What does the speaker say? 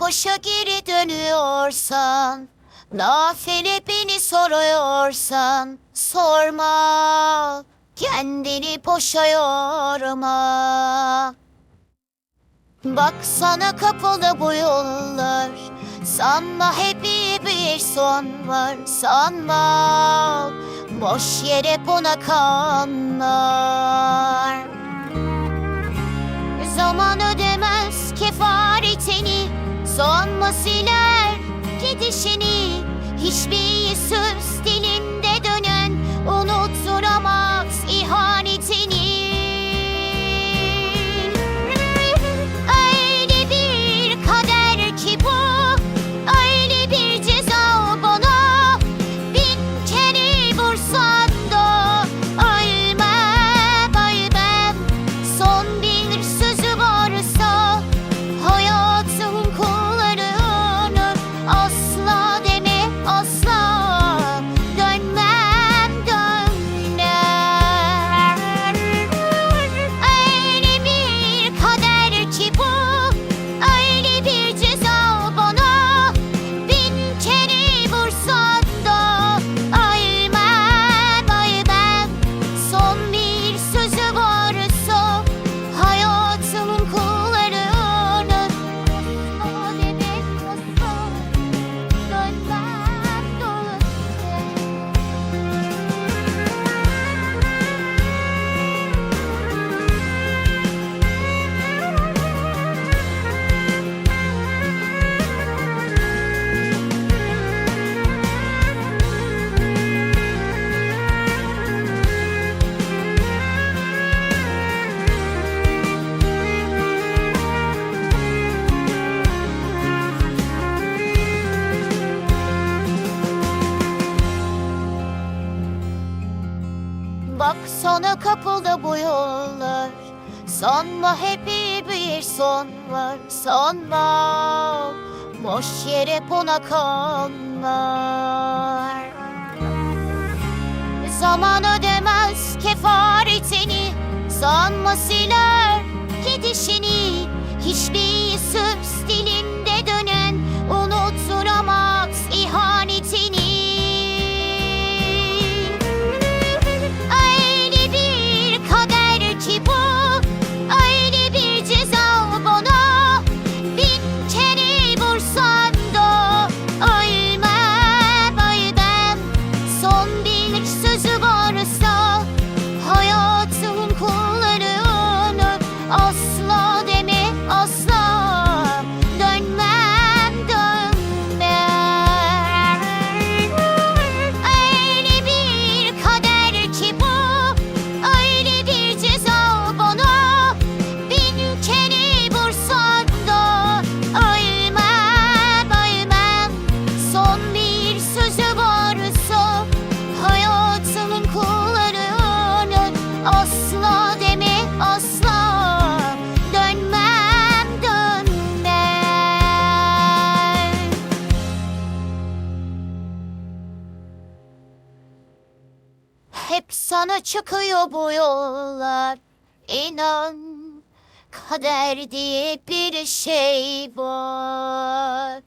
Boşa geri dönüyorsan Nafile beni soruyorsan Sorma. Kendini boşa yorma. Bak sana kapalı bu yollar. Sanma hep iyi bir son var. Sanma. Boş yere buna kanlar Zaman ödemez Sanma siler gidişini Hiçbir söz dilinde sana kapalı bu yollar Sanma hep iyi bir son var. Sanma. Boş yere buna kanlar. Zaman ödemez Asla deme asla Dönmem dönmem. Hep sana çıkıyor bu yollar. İnan Kader diye bir şey var